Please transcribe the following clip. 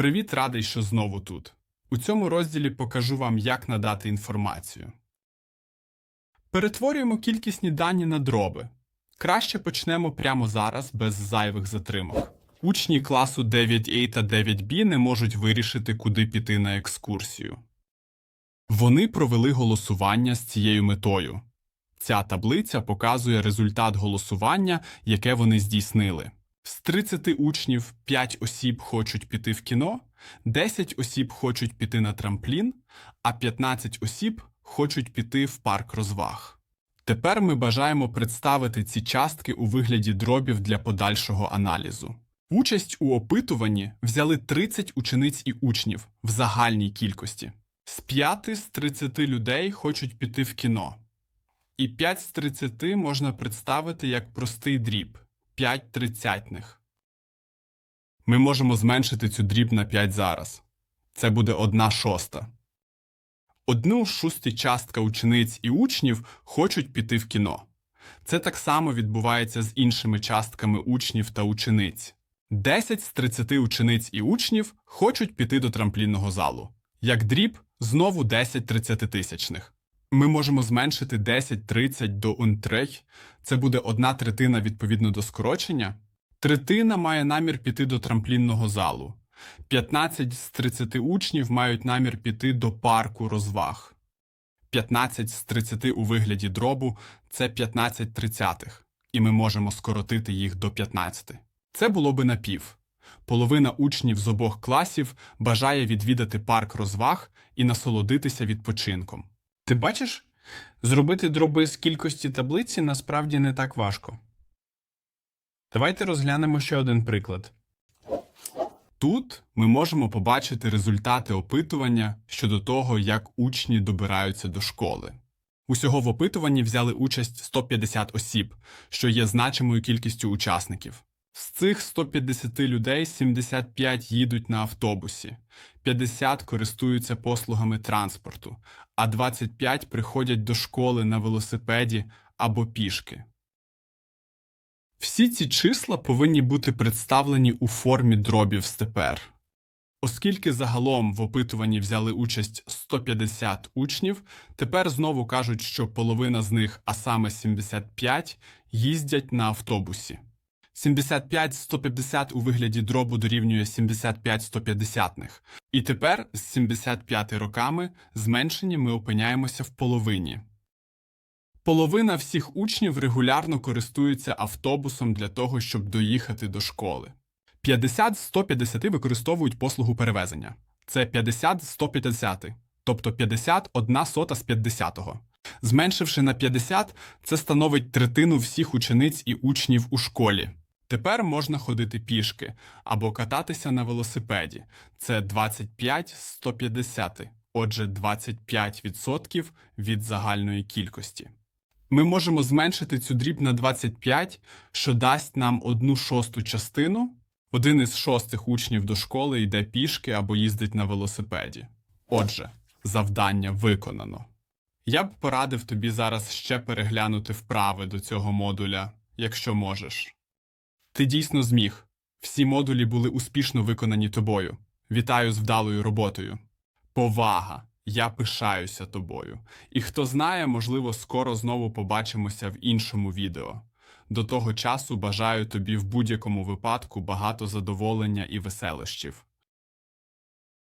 Привіт, радий, що знову тут. У цьому розділі покажу вам, як надати інформацію. Перетворюємо кількісні дані на дроби. Краще почнемо прямо зараз, без зайвих затримок. Учні класу 9A та 9B не можуть вирішити, куди піти на екскурсію. Вони провели голосування з цією метою. Ця таблиця показує результат голосування, яке вони здійснили. З 30 учнів 5 осіб хочуть піти в кіно, 10 осіб хочуть піти на трамплін, а 15 осіб хочуть піти в парк розваг. Тепер ми бажаємо представити ці частки у вигляді дробів для подальшого аналізу. Участь у опитуванні взяли 30 учениць і учнів в загальній кількості. З 5 з 30 людей хочуть піти в кіно. І 5 з 30 можна представити як простий дріб 5 тридцятних. Ми можемо зменшити цю дріб на 5 зараз. Це буде 1 шоста. Одну шусті частка учениць і учнів хочуть піти в кіно. Це так само відбувається з іншими частками учнів та учениць. 10 з 30 учениць і учнів хочуть піти до трамплінного залу. Як дріб, знову 10 тридцятитисячних. Ми можемо зменшити 10-30 до унтрей. Це буде одна третина відповідно до скорочення. Третина має намір піти до трамплінного залу. 15 з 30 учнів мають намір піти до парку розваг. 15 з 30 у вигляді дробу це 15 тридцятих, і ми можемо скоротити їх до 15. Це було би напів. Половина учнів з обох класів бажає відвідати парк розваг і насолодитися відпочинком. Ти бачиш, зробити дроби з кількості таблиці насправді не так важко. Давайте розглянемо ще один приклад. Тут ми можемо побачити результати опитування щодо того, як учні добираються до школи. Усього в опитуванні взяли участь 150 осіб, що є значимою кількістю учасників. З цих 150 людей 75 їдуть на автобусі, 50 користуються послугами транспорту, а 25 приходять до школи на велосипеді або пішки. Всі ці числа повинні бути представлені у формі дробів степер. Оскільки загалом в опитуванні взяли участь 150 учнів, тепер знову кажуть, що половина з них, а саме 75, їздять на автобусі. 75 150 у вигляді дробу дорівнює 75 150-них. І тепер з 75 роками зменшені ми опиняємося в половині. Половина всіх учнів регулярно користуються автобусом для того, щоб доїхати до школи. 50 з 150 використовують послугу перевезення. Це 50 з 150, тобто 50 одна сота з 50-го. Зменшивши на 50, це становить третину всіх учениць і учнів у школі. Тепер можна ходити пішки або кататися на велосипеді. Це 25 з 150, отже 25% від загальної кількості. Ми можемо зменшити цю дріб на 25, що дасть нам одну шосту частину. Один із шостих учнів до школи йде пішки або їздить на велосипеді. Отже, завдання виконано. Я б порадив тобі зараз ще переглянути вправи до цього модуля, якщо можеш. Ти дійсно зміг. Всі модулі були успішно виконані тобою. Вітаю з вдалою роботою. Повага! Я пишаюся тобою. І хто знає, можливо, скоро знову побачимося в іншому відео. До того часу бажаю тобі в будь-якому випадку багато задоволення і веселощів.